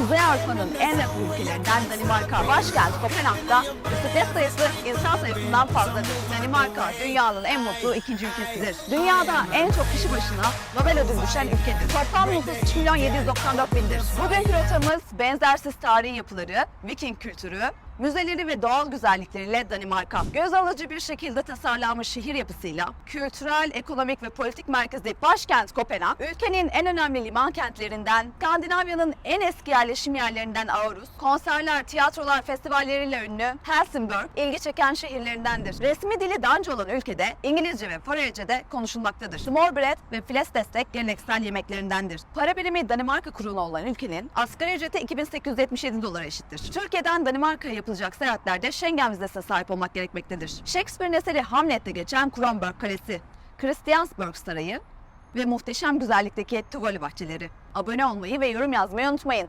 Kuzey Avrupa'nın en refah ülkelerinden Danimarka başkent Kopenhag'da bisiklet sayısı insan sayısından fazladır. Danimarka dünyanın en mutlu ikinci ülkesidir. Dünyada en çok kişi başına Nobel ödülü düşen ülkedir. Toplam nüfus 3 milyon 794 bindir. Bugünkü rotamız benzersiz tarihi yapıları, Viking kültürü, müzeleri ve doğal güzellikleriyle Danimarka. Göz alıcı bir şekilde tasarlanmış şehir yapısıyla kültürel, ekonomik ve politik merkezi başkent Kopenhag, ülkenin en önemli liman kentlerinden, Skandinavya'nın en eski yerleşim yerlerinden Aarhus, konserler, tiyatrolar, festivalleriyle ünlü Helsingborg ilgi çeken şehirlerindendir. Resmi dili Danca olan ülkede İngilizce ve Faröce konuşulmaktadır. Smørbrød ve Flæskestek geleneksel yemeklerindendir. Para birimi Danimarka kurulu olan ülkenin asgari ücreti 2877 dolara eşittir. Türkiye'den Danimarka'ya yapılacak seyahatlerde Schengen vizesine sahip olmak gerekmektedir. Shakespeare'in eseri Hamlet'te geçen Kronborg Kalesi, Christiansborg Sarayı ve muhteşem güzellikteki Tivoli bahçeleri. Abone olmayı ve yorum yazmayı unutmayın.